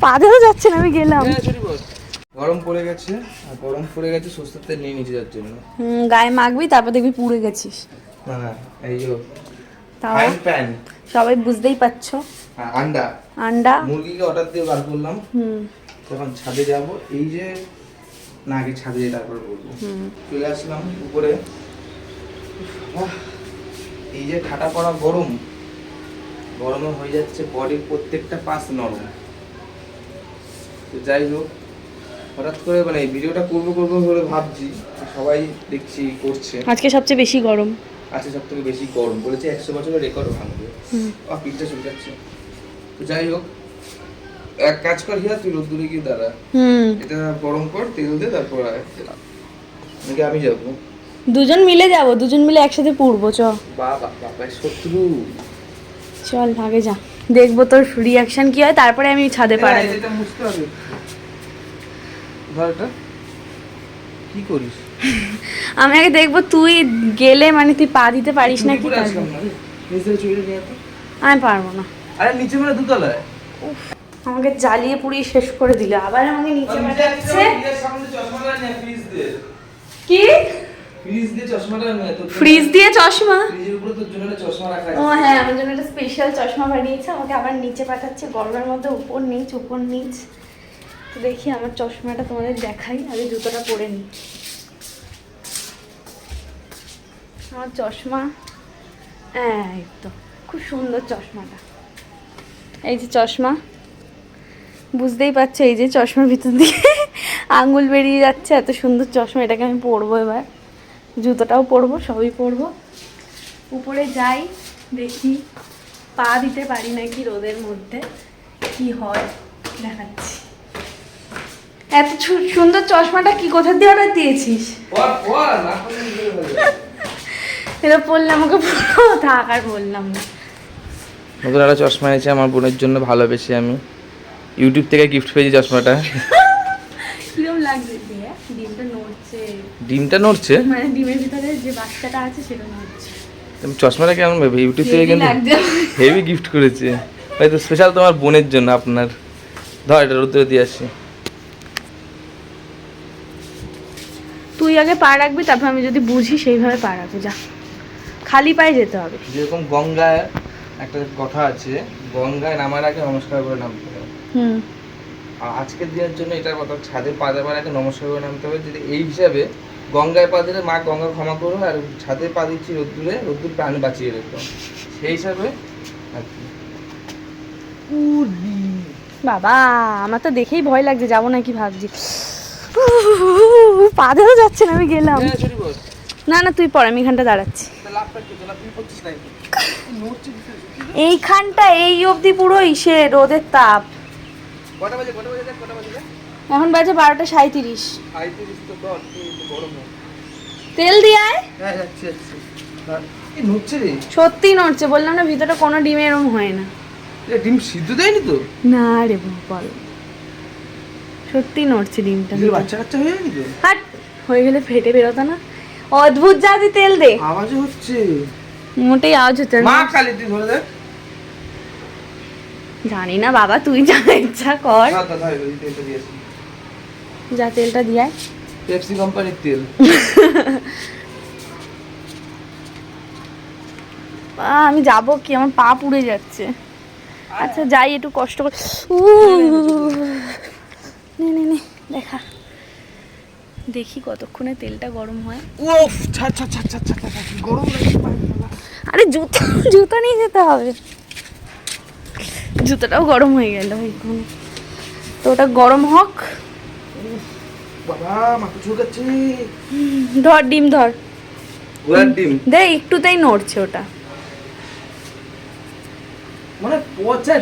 পা দেওয়া যাচ্ছে না আমি গেলাম। গরম পড়ে গেছে আর গরম পড়ে গেছে সস্তার তেল নিয়ে নিচে যাওয়ার জন্য। হুম, গায়ে মাখবি তারপর দেখবি পুড়ে গেছিস। না না এই যে তাও প্যান সবাই বুঝতেই পারছ। আন্ডা। আন্ডা। মুরগিকে অর্ডার দিয়ে বার করলাম। হুম। তখন ছাদে যাব। এই যে না আগে ছাদে যেয়ে তারপর বলব। হুম। চলে আসলাম উপরে। এই যে ঠাটা পড়া গরম। গরমে হয়ে যাচ্ছে বডির প্রত্যেকটা পাশ নরম। তো যাই হোক হঠাৎ করে মানে ভিডিওটা করব করব বলে ভাবছি সবাই দেখছি করছে। আজকে সবচেয়ে বেশি গরম। আজকে সব থেকে বেশি গরম বলেছে একশো বছরের রেকর্ড ভাঙবে। পিঠটা চলে যাচ্ছে। তো যাই হোক এক কাজ কর হিয়া তুই রোদ্দুরে গিয়ে দাঁড়া। হুম। এটা গরম কর তেল দে তারপর। নাকি আমি যাব? দুজন মিলে যাব দুজন মিলে একসাথে পুড়বো চ। বাবা বাবা শত্রু চল আগে যা। দেখব তোর রিয়াকশন কি হয় তারপরে আমি ছাদে পাড়াই এই, এটা মুছতে হবে। ধর কি করিস? আমি আগে দেখব তুই গেলে মানে তুই পা দিতে পারিস না কি। আমি পারব না। আরে নিচে মানে দুতলায়। আমাকে জ্বালিয়ে পুড়িয়ে শেষ করে দিল। আবার আমাকে নিচে পাঠাচ্ছে? কি? ফ্রিজ দিয়ে চশমাটা ফ্রিজ দিয়ে চশমা? ফ্রিজের উপরে তোর জন্য একটা চশমা রাখা ও হ্যাঁ আমার জন্য একটা স্পেশাল চশমা বানিয়েছে আমাকে আবার নিচে পাঠাচ্ছে গরমের মধ্যে উপর নিচ উপর নিচ। তো দেখি আমার চশমাটা তোমাদের দেখাই আগে জুতোটা পরে নিই। আমার চশমা হ্যাঁ এই তো খুব সুন্দর চশমাটা। এই যে চশমা বুঝতেই পারছ এই যে চশমার ভিতর দিয়ে আঙুল বেরিয়ে যাচ্ছে এত সুন্দর চশমা এটাকে আমি পরবো এবার। জুতোটাও পরবো সবই পরবো। উপরে যাই দেখি পা দিতে পারি নাকি রোদের মধ্যে কি হয় দেখাচ্ছি। এত সু- সুন্দর চশমাটা কি কোথা দিয়ে অর্ডার দিয়েছিস? এটা পড়লে আমাকে পুরো থাক আর বললাম না। নতুন একটা চশমা এনেছে আমার বোনের জন্য ভালোবেসে আমি। ইউটিউব থেকে গিফট পেয়েছি চশমাটা। লাগছে দিয়ে ডিমটা নড়ছে। ডিমটা নড়ছে? মানে ডিমের ভিতরে যে বাচ্চাটা আছে সেটা নড়ছে। তুমি চশমাটা কেমন ভেবে? ইউটিউব থেকে হেভি কিন্তু হেভি গিফট করেছে। হয়তো স্পেশাল তোমার বোনের জন্য আপনার। ধর এটা রোদ্দুরে দিয়ে আসি। তুই আগে পা রাখবি তারপর আমি যদি বুঝি সেইভাবে পা রাখব। যা খালি পায়ে যেতে হবে। যেরকম গঙ্গায় একটা কথা আছে গঙ্গায় নামার আগে নমস্কার করে নামতে হবে। হুম। আজকের দিনের জন্য এটার কথা ছাদে পা দেওয়ার আগে নমস্কার করে নামতে হবে যদি এই হিসাবে গঙ্গায় পা দিলে মা গঙ্গা ক্ষমা করবে আর ছাদে পা দিচ্ছি রোদ্দুরে রোদ্দুর প্রাণ বাঁচিয়ে রেখো সেই হিসাবে আর কি। বাবা আমার তো দেখেই ভয় লাগছে যাব নাকি ভাবছি পা দেওয়া যাচ্ছে না আমি গেলাম। না না তুই পর আমি এখানটা দাঁড়াচ্ছি? এইখানটা এই অবধি পুরো ইসে রোদের তাপ কটা বাজে কটা বাজে কটা বাজে এখন বাজে বারোটা সাঁত্রিশ তো গরম তেল দিয়ে আয়। হ্যাঁ, যাচ্ছি, যাচ্ছি। নড়ছে রে। সত্যি নড়ছে বললাম না ভিতরে কোনো ডিম এরম হয় না। ডিম সিদ্ধ দেয়নি তো? না রে বল সত্যি নড়ছে ডিমটা। বাচ্চা কাচ্চা হয়ে যায়নি তো? হাট হয়ে গেলে ফেটে বেরোতো না। অদ্ভুত জাতি তেল দে। আওয়াজও হচ্ছে। মোটেই আওয়াজ হচ্ছে মা কালি তুই ধরে দেখ। জানি না বাবা তুই যা ইচ্ছা কর। যা তেলটা দিয়ে পেপসি কোম্পানির তেল। আমি যাব কি? আমার পা পুড়ে যাচ্ছে। আচ্ছা যাই একটু কষ্ট করে। নে নে নে দেখা। দেখি কতক্ষণে তেলটা গরম হয়। ছাড় ছাড় ছাড় ছাড় ছাড়, ছাড়, গরম আরে জুতো জুতো নিয়ে যেতে হবে। জুতোটাও গরম হয়ে গেল এখন তো ওটা গরম হোক। বাবা মাথা চুলকাচ্ছে ধর ডিম ধর। ঘোড়ার ডিম? দে একটুতেই নড়ছে ওটা। মানে পচা